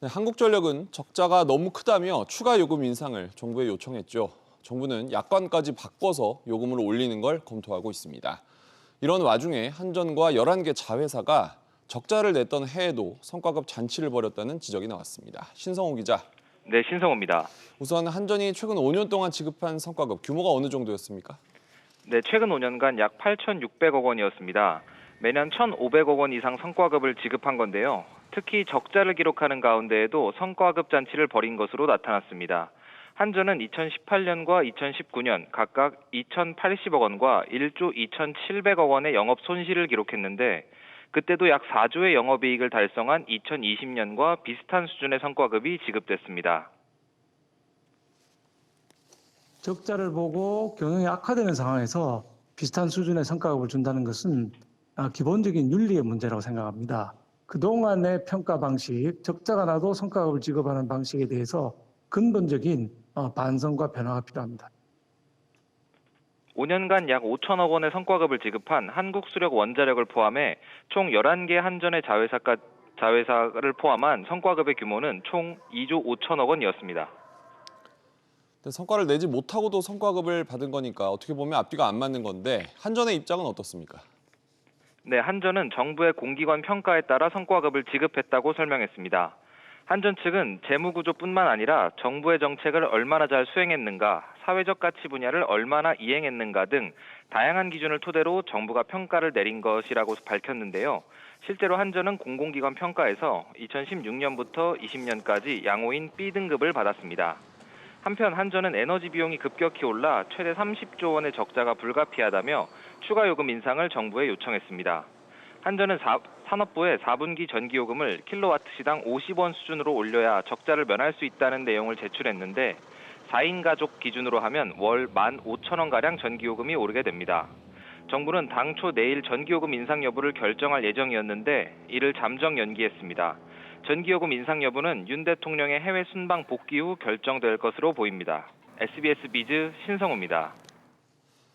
네, 한국전력은 적자가 너무 크다며 추가 요금 인상을 정부에 요청했죠. 정부는 약관까지 바꿔서 요금을 올리는 걸 검토하고 있습니다. 이런 와중에 한전과 11개 자회사가 적자를 냈던 해에도 성과급 잔치를 벌였다는 지적이 나왔습니다. 신성호 기자. 네, 신성호입니다. 우선 한전이 최근 5년 동안 지급한 성과급 규모가 어느 정도였습니까? 네, 최근 5년간 약 8,600억 원이었습니다. 매년 1,500억 원 이상 성과급을 지급한 건데요. 특히 적자를 기록하는 가운데에도 성과급 잔치를 벌인 것으로 나타났습니다. 한전은 2018년과 2019년 각각 2,080억 원과 1조 2,700억 원의 영업 손실을 기록했는데 그때도 약 4조의 영업이익을 달성한 2020년과 비슷한 수준의 성과급이 지급됐습니다. 적자를 보고 경영이 악화되는 상황에서 비슷한 수준의 성과급을 준다는 것은 아, 기본적인 윤리의 문제라고 생각합니다. 그동안의 평가 방식, 적자가 나도 성과급을 지급하는 방식에 대해서 근본적인 어, 반성과 변화가 필요합니다. 5년간 약 5천억 원의 성과급을 지급한 한국수력 원자력을 포함해 총 11개 한전의 자회사가, 자회사를 포함한 성과급의 규모는 총 2조 5천억 원이었습니다. 성과를 내지 못하고도 성과급을 받은 거니까 어떻게 보면 앞뒤가 안 맞는 건데 한전의 입장은 어떻습니까? 네, 한전은 정부의 공기관 평가에 따라 성과급을 지급했다고 설명했습니다. 한전 측은 재무 구조뿐만 아니라 정부의 정책을 얼마나 잘 수행했는가, 사회적 가치 분야를 얼마나 이행했는가 등 다양한 기준을 토대로 정부가 평가를 내린 것이라고 밝혔는데요. 실제로 한전은 공공기관 평가에서 2016년부터 20년까지 양호인 B등급을 받았습니다. 한편 한전은 에너지 비용이 급격히 올라 최대 30조 원의 적자가 불가피하다며 추가 요금 인상을 정부에 요청했습니다. 한전은 사- 산업부에 4분기 전기요금을 킬로와트시당 50원 수준으로 올려야 적자를 면할 수 있다는 내용을 제출했는데 4인 가족 기준으로 하면 월 15,000원가량 전기요금이 오르게 됩니다. 정부는 당초 내일 전기요금 인상 여부를 결정할 예정이었는데 이를 잠정 연기했습니다. 전기요금 인상 여부는 윤 대통령의 해외 순방 복귀 후 결정될 것으로 보입니다. SBS 비즈 신성우입니다.